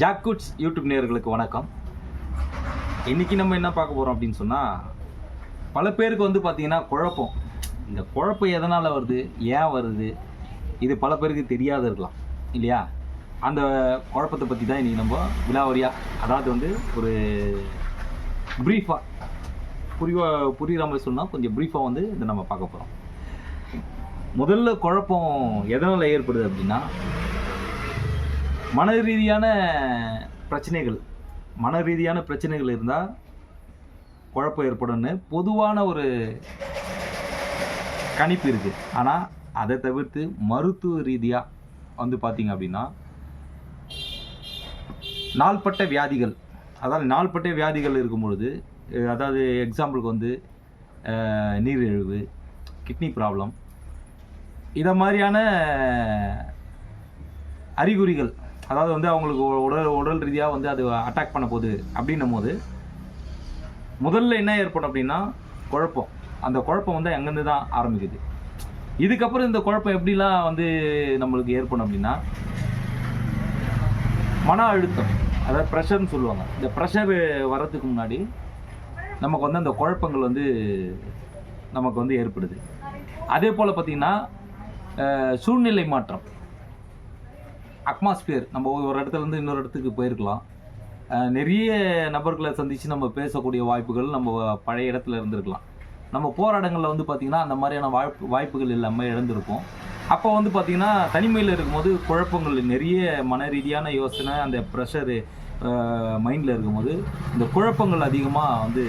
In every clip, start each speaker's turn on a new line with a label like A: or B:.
A: ஜாக்குட்ஸ் YouTube நேயர்களுக்கு வணக்கம். இன்றைக்கி நம்ம என்ன பார்க்க போகிறோம் அப்படின்னு சொன்னால் பல பேருக்கு வந்து பார்த்திங்கன்னா குழப்பம். இந்த குழப்பம் எதனால் வருது? ஏன் வருது? இது பல பேருக்கு தெரியாத இருக்கலாம். இல்லையா? அந்த குழப்பத்தை பற்றி தான் இன்றைக்கி நம்ம விலாவரியாக அதாவது வந்து ஒரு ப்ரீஃபாக புரியா புரிகிற மாதிரி சொன்னால் கொஞ்சம் ப்ரீஃபாக வந்து இதை நம்ம பார்க்க போகிறோம் முதல்ல குழப்பம் எதனால் ஏற்படுது அப்படின்னா மன ரீதியான பிரச்சனைகள் மன ரீதியான பிரச்சனைகள் இருந்தால் குழப்பம் ஏற்படும்னு பொதுவான ஒரு கணிப்பு இருக்குது ஆனால் அதை தவிர்த்து மருத்துவ ரீதியாக வந்து பார்த்தீங்க அப்படின்னா நாள்பட்ட வியாதிகள் அதாவது நாள்பட்ட வியாதிகள் இருக்கும் பொழுது அதாவது எக்ஸாம்பிளுக்கு வந்து நீரிழிவு கிட்னி ப்ராப்ளம் இதை மாதிரியான அறிகுறிகள் அதாவது வந்து அவங்களுக்கு உடல் உடல் ரீதியாக வந்து அது அட்டாக் பண்ண போகுது அப்படின்னும் போது முதல்ல என்ன ஏற்படும் அப்படின்னா குழப்பம். அந்த குழப்பம் வந்து எங்கேருந்து தான் ஆரம்பிக்குது. இதுக்கப்புறம் இந்த குழப்பம் எப்படிலாம் வந்து நம்மளுக்கு ஏற்படும் அப்படின்னா மன அழுத்தம் அதாவது ப்ரெஷர்னு சொல்லுவாங்க. இந்த ப்ரெஷர் வர்றதுக்கு முன்னாடி நமக்கு வந்து அந்த குழப்பங்கள் வந்து நமக்கு வந்து ஏற்படுது. அதே போல் பார்த்திங்கன்னா சூழ்நிலை மாற்றம். அட்மாஸ்பியர் நம்ம ஒரு இடத்துல இருந்து இன்னொரு இடத்துக்கு போயிருக்கலாம். நிறைய நபர்களை சந்தித்து நம்ம பேசக்கூடிய வாய்ப்புகள் நம்ம பழைய இடத்துல இருந்திருக்கலாம். நம்ம போராட்டங்களில் வந்து பார்த்திங்கன்னா அந்த மாதிரியான வாய்ப்பு வாய்ப்புகள் எல்லாமே இழந்திருப்போம். அப்போ வந்து பார்த்திங்கன்னா தனிமையில் இருக்கும்போது குழப்பங்கள் நிறைய மன ரீதியான யோசனை அந்த ப்ரெஷரு மைண்டில் இருக்கும்போது இந்த குழப்பங்கள் அதிகமாக வந்து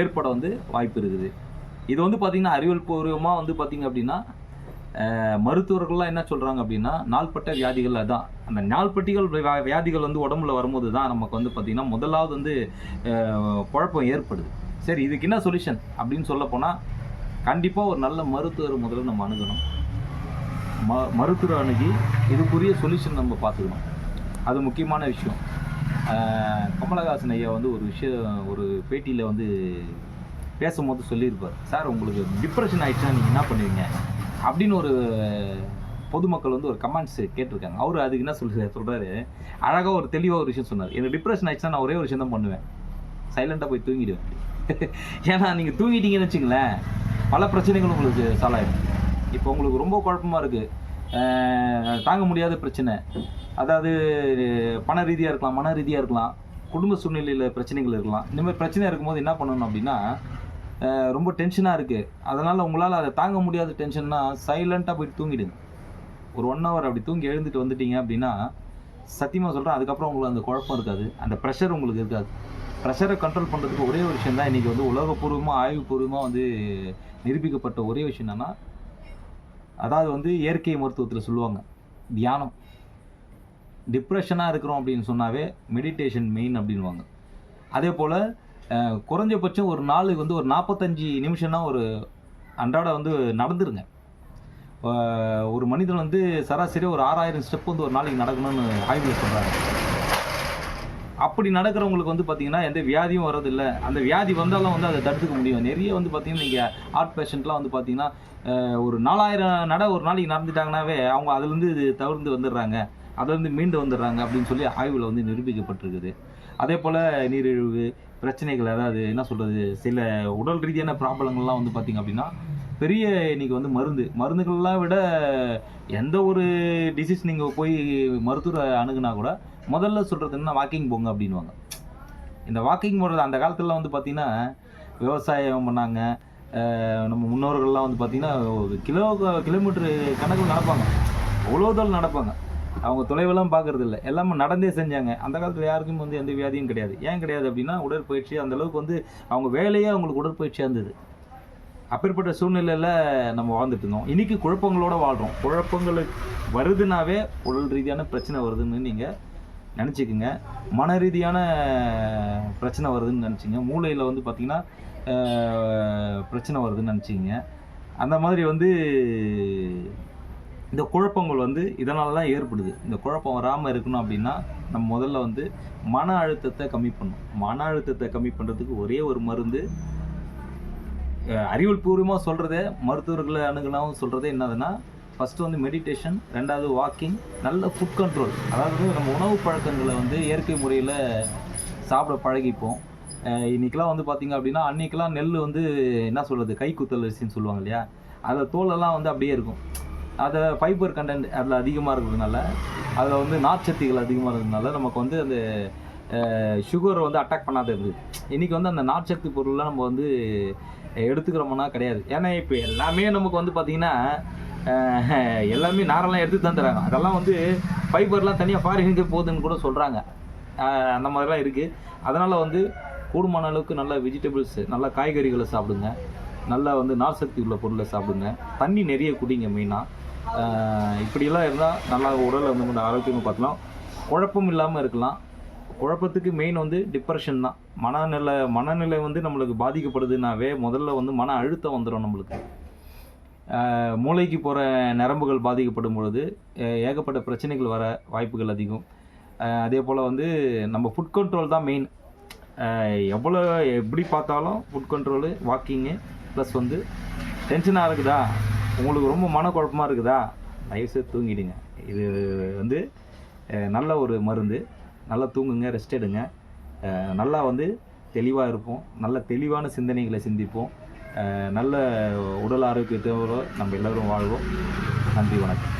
A: ஏற்பட வந்து வாய்ப்பு இருக்குது. இது வந்து பார்த்திங்கன்னா அறிவியல் பூர்வமாக வந்து பார்த்திங்க அப்படின்னா மருத்துவர்கள்லாம் என்ன சொல்கிறாங்க அப்படின்னா நாள்பட்ட வியாதிகள் அதான். அந்த நாள்பட்டிகள் வியாதிகள் வந்து உடம்புல வரும்போது தான் நமக்கு வந்து பார்த்திங்கன்னா முதலாவது வந்து குழப்பம் ஏற்படுது. சரி இதுக்கு என்ன சொல்யூஷன் அப்படின்னு சொல்ல போனால் கண்டிப்பாக ஒரு நல்ல மருத்துவர் முதல்ல நம்ம அணுகணும். ம மருத்துவர் அணுகி இதுக்குரிய சொல்யூஷன் நம்ம பார்த்துக்கணும். அது முக்கியமான விஷயம். கமலஹாசன் ஐயா வந்து ஒரு விஷயம் ஒரு பேட்டியில் வந்து பேசும்போது சொல்லியிருப்பார். சார் உங்களுக்கு டிப்ரெஷன் ஆயிடுச்சுன்னா நீங்கள் என்ன பண்ணுவீங்க? அப்படின்னு ஒரு பொதுமக்கள் வந்து ஒரு கமெண்ட்ஸ் கேட்டிருக்காங்க. அவர் அதுக்கு என்ன சொல்லு சொல்கிறாரு அழகாக ஒரு தெளிவாக ஒரு விஷயம் சொன்னார். எனக்கு டிப்ரெஷன் ஆயிடுச்சுன்னா நான் ஒரே ஒரு விஷயம் தான் பண்ணுவேன் சைலண்ட்டாக போய் தூங்கிடுவேன். ஏன்னா நீங்கள் தூங்கிட்டீங்கன்னு வச்சுங்களேன் பல பிரச்சனைகள் உங்களுக்கு சால்வ் இப்போ உங்களுக்கு ரொம்ப குழப்பமாக இருக்குது தாங்க முடியாத பிரச்சனை. அதாவது பண ரீதியாக இருக்கலாம் மன ரீதியாக இருக்கலாம் குடும்ப சூழ்நிலையில் பிரச்சனைகள் இருக்கலாம். இந்த மாதிரி பிரச்சனை இருக்கும்போது என்ன பண்ணணும் அப்படின்னா ரொம்ப டென்ஷனாக இருக்குது அதனால் உங்களால் அதை தாங்க முடியாத டென்ஷன்னா சைலண்ட்டாக போயிட்டு தூங்கிடுங்க. ஒரு ஒன் ஹவர் அப்படி தூங்கி எழுந்துட்டு வந்துட்டீங்க அப்படின்னா சத்தியமாக சொல்கிறேன் அதுக்கப்புறம் உங்களுக்கு அந்த குழப்பம் இருக்காது. அந்த ப்ரெஷர் உங்களுக்கு இருக்காது. ப்ரெஷரை கண்ட்ரோல் பண்ணுறதுக்கு ஒரே ஒரு விஷயம் தான் இன்றைக்கி வந்து உலகப்பூர்வமாக ஆய்வுபூர்வமாக வந்து நிரூபிக்கப்பட்ட ஒரே விஷயம் என்னென்னா அதாவது வந்து இயற்கை மருத்துவத்தில் சொல்லுவாங்க தியானம். டிப்ரெஷனாக இருக்கிறோம் அப்படின்னு சொன்னாவே மெடிடேஷன் மெயின் அப்படின்வாங்க அதே போல் குறைஞ்சபட்சம் ஒரு நாளுக்கு வந்து ஒரு நாற்பத்தஞ்சு நிமிஷம்னா ஒரு அன்றாட வந்து நடந்துருங்க. ஒரு மனிதன் வந்து சராசரி ஒரு ஆறாயிரம் ஸ்டெப் வந்து ஒரு நாளைக்கு நடக்கணும்னு ஆய்வில் சொல்கிறாங்க அப்படி நடக்கிறவங்களுக்கு வந்து பார்த்திங்கன்னா எந்த வியாதியும் வர்றதில்லை. அந்த வியாதி வந்தாலும் வந்து அதை தடுத்துக்க முடியும். நிறைய வந்து பார்த்தீங்கன்னா நீங்கள் ஹார்ட் பேஷண்ட்லாம் வந்து பார்த்திங்கன்னா ஒரு நாலாயிரம் நட ஒரு நாளைக்கு நடந்துட்டாங்கனாவே அவங்க அதுலேருந்து இது தவிர்த்து வந்துடுறாங்க. அதுலேருந்து மீண்டு வந்துடுறாங்க அப்படின்னு சொல்லி ஆய்வில் வந்து நிரூபிக்கப்பட்டிருக்குது. அதே போல் நீரிழிவு பிரச்சனைகள் அதாவது என்ன சொல்கிறது சில உடல் ரீதியான ப்ராப்ளங்கள்லாம் வந்து பார்த்திங்க அப்படின்னா பெரிய இன்னைக்கு வந்து மருந்து மருந்துகள்லாம் விட எந்த ஒரு டிசீஸ் நீங்கள் போய் மருத்துவரை அணுகுனா கூட முதல்ல சொல்கிறது என்ன வாக்கிங் போங்க அப்படின்வாங்க இந்த வாக்கிங் போடுறது அந்த காலத்துலலாம் வந்து பார்த்திங்கன்னா விவசாயம் பண்ணாங்க. நம்ம முன்னோர்கள்லாம் வந்து பார்த்திங்கன்னா கிலோ கிலோமீட்டரு கணக்கில் நடப்பாங்க. அவ்வளோ தூரம் நடப்பாங்க. அவங்க தொலைவெல்லாம் பார்க்கறது இல்லை எல்லாமே நடந்தே செஞ்சாங்க. அந்த காலத்தில் யாருக்கும் வந்து எந்த வியாதியும் கிடையாது. ஏன் கிடையாது அப்படின்னா உடற்பயிற்சி அந்த அளவுக்கு வந்து அவங்க வேலையே அவங்களுக்கு உடற்பயிற்சியாக இருந்தது. அப்பேற்பட்ட சூழ்நிலையில் நம்ம வாழ்ந்துட்டு இருந்தோம். இன்றைக்கி குழப்பங்களோட வாழ்கிறோம் குழப்பங்கள் வருதுனாவே உடல் ரீதியான பிரச்சனை வருதுன்னு நீங்கள் நினச்சிக்கோங்க. மன ரீதியான பிரச்சனை வருதுன்னு நினச்சிங்க மூளையில் வந்து பார்த்திங்கன்னா பிரச்சனை வருதுன்னு நினச்சிங்க அந்த மாதிரி வந்து இந்த குழப்பங்கள் வந்து இதனால தான் ஏற்படுது. இந்த குழப்பம் வராமல் இருக்கணும் அப்படின்னா நம்ம முதல்ல வந்து மன அழுத்தத்தை கம்மி பண்ணணும். மன அழுத்தத்தை கம்மி பண்ணுறதுக்கு ஒரே ஒரு மருந்து அறிவியல் பூர்வமாக சொல்கிறதே மருத்துவர்களை அணுகுனாவும் சொல்கிறதே என்னதுன்னா ஃபஸ்ட்டு வந்து மெடிடேஷன் ரெண்டாவது வாக்கிங் நல்ல ஃபுட் கண்ட்ரோல் அதாவது நம்ம உணவு பழக்கங்களை வந்து இயற்கை முறையில் சாப்பிட பழகிப்போம். இன்றைக்கெலாம் வந்து பார்த்திங்க அப்படின்னா அன்றைக்கெலாம் நெல் வந்து என்ன சொல்கிறது? கை குத்தல் அரிசின்னு சொல்லுவாங்க இல்லையா? அதில் தோலெல்லாம் வந்து அப்படியே இருக்கும். அதை ஃபைபர் கண்டென்ட் அதில் அதிகமாக இருக்கிறதுனால அதில் வந்து நார்ச்சத்துகள் அதிகமாக இருக்கிறதுனால நமக்கு வந்து அந்த சுகர் வந்து அட்டாக் பண்ணாத இருந்தது இன்றைக்கி வந்து அந்த நார்ச்சத்து பொருள்லாம் நம்ம வந்து எடுத்துக்கிறோம்னா கிடையாது. ஏன்னா இப்போ எல்லாமே நமக்கு வந்து பார்த்திங்கன்னா எல்லாமே நாரெல்லாம் எடுத்து தந்துடுறாங்க அதெல்லாம் வந்து ஃபைபர்லாம் தனியாக ஃபாரினுக்கு போகுதுன்னு கூட சொல்கிறாங்க அந்த மாதிரிலாம் இருக்குது அதனால் வந்து கூடுமான அளவுக்கு நல்ல வெஜிடபிள்ஸ் நல்ல காய்கறிகளை சாப்பிடுங்க. நல்லா வந்து நார் சக்தி உள்ள பொருளை சாப்பிடுங்க. தண்ணி நிறைய குடிங்க மெயினாக இப்படியெல்லாம் இருந்தால் நல்லா உடலை வந்து கொஞ்சம் ஆரோக்கியமாக பார்க்கலாம். குழப்பம் இல்லாமல் இருக்கலாம். குழப்பத்துக்கு மெயின் வந்து டிப்ரெஷன் தான். மனநிலை மனநிலை வந்து நம்மளுக்கு பாதிக்கப்படுதுனாவே முதல்ல வந்து மன அழுத்தம் வந்துடும் நம்மளுக்கு. மூளைக்கு போகிற நரம்புகள் பாதிக்கப்படும் பொழுது ஏகப்பட்ட பிரச்சனைகள் வர வாய்ப்புகள் அதிகம். அதே போல் வந்து நம்ம ஃபுட் கண்ட்ரோல் தான் மெயின் எவ்வளோ எப்படி பார்த்தாலும் ஃபுட் கண்ட்ரோலு வாக்கிங்கு ப்ளஸ் வந்து டென்ஷனாக இருக்குதா? உங்களுக்கு ரொம்ப மனக்குழப்பமாக இருக்குதா? தயவுசெய்து தூங்கிடுங்க. இது வந்து நல்ல ஒரு மருந்து. நல்லா தூங்குங்க ரெஸ்ட் எடுங்க. நல்லா வந்து தெளிவாக இருப்போம். நல்ல தெளிவான சிந்தனைகளை சிந்திப்போம். நல்ல உடல் ஆரோக்கியத்தோடு நம்ம எல்லோரும் வாழ்வோம். நன்றி வணக்கம்.